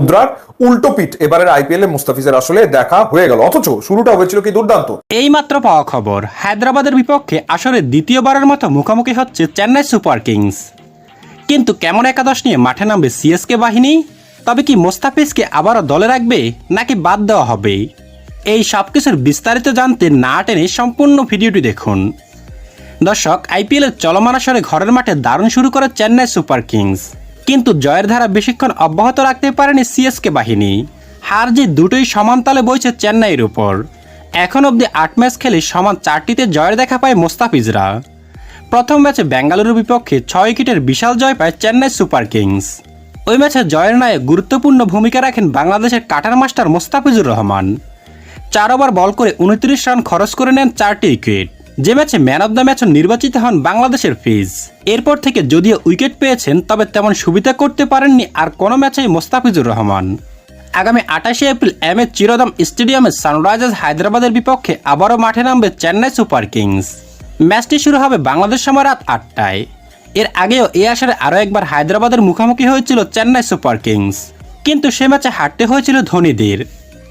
মুদ্রার উল্টো পিঠ। এবারের আইপিএল মুস্তাফিজের আসলে দেখা হয়ে গেল। অথচ শুরুটা হয়েছিল কি দুর্দান্ত? এইমাত্র পাওয়া খবর, হায়দ্রাবাদের বিপক্ষে আসরে দ্বিতীয়বারের মতো মুখোমুখি হচ্ছে চেন্নাই সুপার কিংস। কিন্তু কেমন একাদশ নিয়ে মাঠে নামবে সিএসকে বাহিনী? তবে কি মোস্তাফিজকে আবারও দলে রাখবে, নাকি বাদ দেওয়া হবে? এই সব কিছুর বিস্তারিত জানতে না টেনে সম্পূর্ণ ভিডিওটি দেখুন। দর্শক, আইপিএলের চলমান আসরে ঘরের মাঠে দারুণ শুরু করে চেন্নাই সুপার কিংস। কিন্তু জয়ের ধারা বেশিক্ষণ অব্যাহত রাখতে পারেনি সিএসকে বাহিনী। হার যে দুটোই সমান তালে বইছে চেন্নাইয়ের উপর। এখন অবধি আট ম্যাচ খেলে সমান চারটিতে জয়ের দেখা পায় মোস্তাফিজরা। প্রথম ম্যাচে বেঙ্গালুরুর বিপক্ষে ছয় উইকেটের বিশাল জয় পায় চেন্নাই সুপার কিংস। ওই ম্যাচে জয়ের নায়ে গুরুত্বপূর্ণ ভূমিকা রাখেন বাংলাদেশের কাটার মাস্টার মোস্তাফিজুর রহমান। চার ওভার বল করে উনত্রিশ রান খরচ করে নেন চারটি উইকেট। যে ম্যাচে ম্যান অব দ্য ম্যাচ নির্বাচিত হন বাংলাদেশের ফিজ। এরপর থেকে যদিও উইকেট পেয়েছেন, তবে তেমন সুবিধা করতে পারেননি আর কোনো ম্যাচেই মোস্তাফিজুর রহমান। আগামী আঠাশে এপ্রিল এম এ চিরদম স্টেডিয়ামে সানরাইজার্স হায়দ্রাবাদের বিপক্ষে আবারও মাঠে নামবে চেন্নাই সুপার কিংস। ম্যাচটি শুরু হবে বাংলাদেশ সময় রাত আটটায়। এর আগেও এ আসরে আরও একবার হায়দ্রাবাদের মুখোমুখি হয়েছিল চেন্নাই সুপার কিংস। কিন্তু সে ম্যাচে হারতে হয়েছিল ধোনিদের।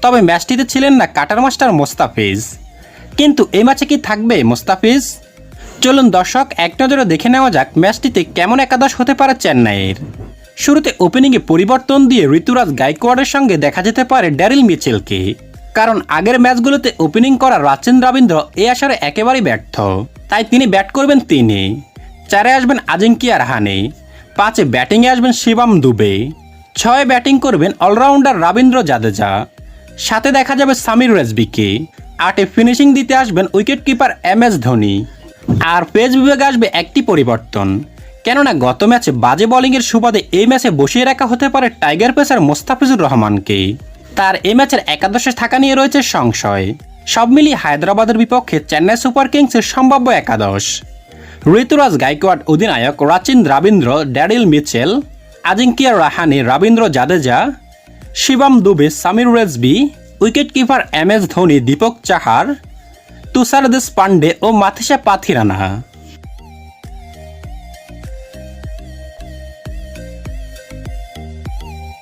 তবে ম্যাচটিতে ছিলেন না কাটার মাস্টার মোস্তাফিজ। কিন্তু এই ম্যাচে কি থাকবে, মোস্তাফিজ? চলুন দর্শক, এক নজরে দেখে নেওয়া যাক ম্যাচটিতে কেমন একাদশ হতে পারে চেন্নাইয়ের। শুরুতে ওপেনিংয়ে পরিবর্তন দিয়ে ঋতুরাজ গাইকোয়াড়ের সঙ্গে দেখা যেতে পারে ড্যারিল মিচেলকে। কারণ আগের ম্যাচগুলোতে ওপেনিং করা রাচেন রবীন্দ্র এ আসরে একেবারেই ব্যর্থ। তাই তিনি ব্যাট করবেন তিনি। চারে আসবেন আজিঙ্কিয়া রাহানে পাঁচে ব্যাটিংয়ে আসবেন শিবাম দুবে। ছয় ব্যাটিং করবেন অলরাউন্ডার রবীন্দ্র জাদেজা। সাথে দেখা যাবে সামির রেজবিকে। আটে ফিনিশিং দিতে আসবেন wicket keeper M S Dhoni. আর পেজ বিভাগে আসবে একটি পরিবর্তন। কেননা গত ম্যাচে বাজে বোলিংয়ের সুবাদে এই ম্যাচে বসিয়ে রাখা হতে পারে টাইগার পেসার মোস্তাফিজুর রহমানকে। তার এই ম্যাচের একাদশে থাকা নিয়ে রয়েছে সংশয়। সব মিলিয়ে হায়দ্রাবাদের বিপক্ষে চেন্নাই সুপার কিংসের সম্ভাব্য একাদশ। ঋতুরাজ গাইকোয়াড অধিনায়ক Rachin Ravindra Daryl Mitchell, Ajinkya Rahane Ravindra Jadeja, Shivam Dube, Sameer Rizvi wicket keeper M S Dhoni Deepak Chahar Tushar Deshpande ও মাথিসা পাথিরানা।